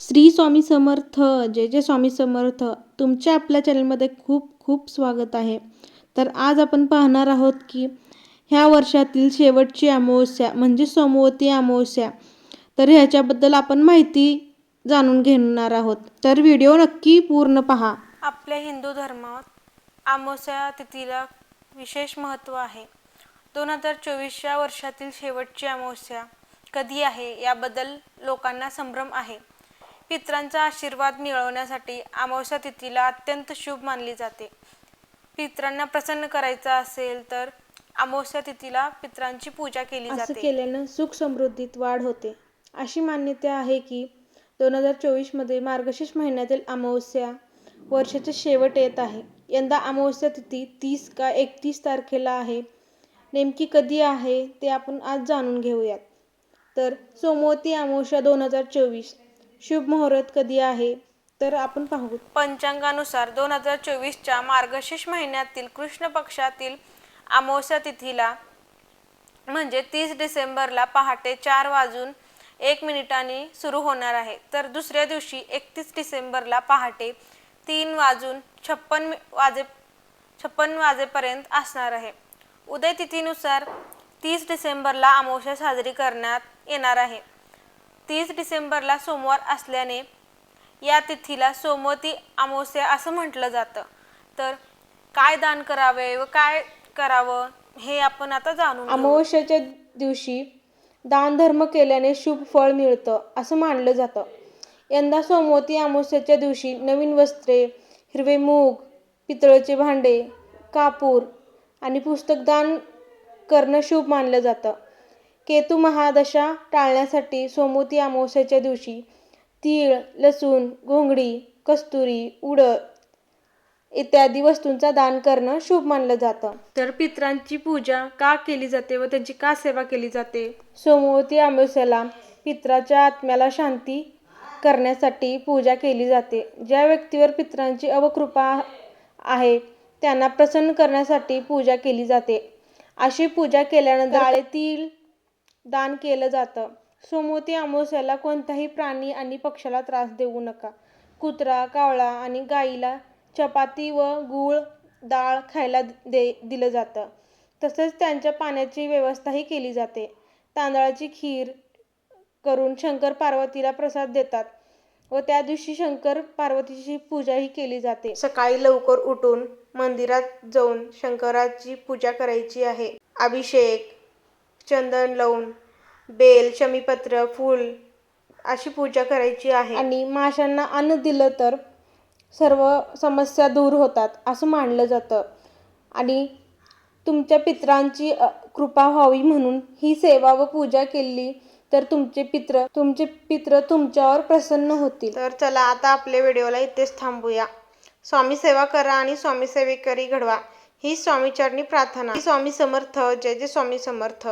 श्री स्वामी समर्थ जय जय स्वामी समर्थ. तुमच्या आपल्या चॅनलमध्ये खूप खूप स्वागत आहे. तर आज आपण पाहणार आहोत की ह्या वर्षातील शेवटची अमावस्या म्हणजे सोमवती अमावस्या तर ह्याच्याबद्दल आपण माहिती जाणून घेणार आहोत. तर व्हिडिओ नक्की पूर्ण पहा. आपल्या हिंदू धर्मात अमावस्या तिथीला विशेष महत्त्व आहे. दोन हजार चोवीसच्या वर्षातील शेवटची अमावस्या कधी आहे याबद्दल लोकांना संभ्रम आहे. पित्रांचा आशीर्वाद मिळवण्यासाठी अमावस्या तिथीला अत्यंत शुभ मानली जाते. पित्रांना प्रसन्न करायचं असेल तर अमावस्या तिथीला पित्रांची पूजा केली असं जाते. केल्यानं सुख समृद्धीत वाढ होते. अशी मान्यता आहे की दोन हजार चोवीसमध्ये मार्गशीर्ष महिन्यातील अमावस्या वर्षाचे शेवट येत आहे. यंदा अमावस्या तिथी तीस का एकतीस तारखेला आहे. नेमकी कधी आहे ते आपण आज जाणून घेऊयात. तर सोमवती अमावस्या दोन हजार चोवीस शुभ मुहूर्त कधी आहे? तर आपण पाहू. पंचांगानुसार दोन हजार चोवीसच्या मार्गशीर्ष महिन्यातील कृष्ण पक्षातील अमावस्या तिथीला म्हणजे तीस डिसेंबरला पहाटे चार वाजून एक मिनिटांनी सुरू होणार आहे. तर दुसऱ्या दिवशी एकतीस डिसेंबरला पहाटे तीन वाजून छप्पन वाजे छप्पन वाजेपर्यंत असणार आहे. उदय तिथीनुसार तीस डिसेंबरला अमावस्या साजरी करण्यात येणार आहे. तीस डिसेंबरला सोमवार असल्याने या तिथीला सोमवती अमावस्या असं म्हटलं जातं. तर काय दान करावे व काय करावं हे आपण आता जाणून अमावस्याच्या दिवशी दानधर्म केल्याने शुभ फळ मिळतं असं मानलं जातं. यंदा सोमवती अमावस्याच्या दिवशी नवीन वस्त्रे हिरवे मूग पितळेचे भांडे कापूर आणि पुस्तक दान करणं शुभ मानलं जातं. केतू महादशा टाळण्यासाठी सोमवती अमावस्याच्या दिवशी तीळ लसूण घोंगडी कस्तुरी उडद इत्यादी वस्तूंचा दान करणं शुभ मानलं जातं. तर पित्रांची पूजा का केली जाते व त्यांची का सेवा केली जाते? सोमवती अमावस्याला पित्राच्या आत्म्याला शांती करण्यासाठी पूजा केली जाते. ज्या व्यक्तीवर पित्रांची अवकृपा आहे त्यांना प्रसन्न करण्यासाठी पूजा केली जाते. अशी पूजा केल्यानंतर तीळ दान केलं जातं. सोमवती अमावस्याला कोणताही प्राणी आणि पक्षाला त्रास देऊ नका. कुत्रा कावळा आणि गाईला चपाती व गूळ डाळ खायला दे दिलं जातं. तसंच त्यांच्या पाण्याची व्यवस्थाही केली जाते. तांदळाची खीर करून शंकर पार्वतीला प्रसाद देतात व त्या दिवशी शंकर पार्वतीची पूजाही केली जाते. सकाळी लवकर उठून मंदिरात जाऊन शंकराची पूजा करायची आहे. अभिषेक चंदन लावून बेल शमीपत्र फूल अशी पूजा करायची आहे. आणि माशांना अन्न दिलं तर सर्व समस्या दूर होतात असं मानलं जातं. आणि तुमच्या पित्रांची कृपा व्हावी म्हणून ही सेवा व पूजा केली तर तुमचे पित्र तुमचे पित्र तुमच्यावर प्रसन्न होतील. तर चला आता आपल्या व्हिडिओला इथेच थांबूया. स्वामी सेवा करा आणि स्वामी सेवेकरी घडवा. ही स्वामीचरणी प्रार्थना. स्वामी समर्थ. जय जय स्वामी समर्थ.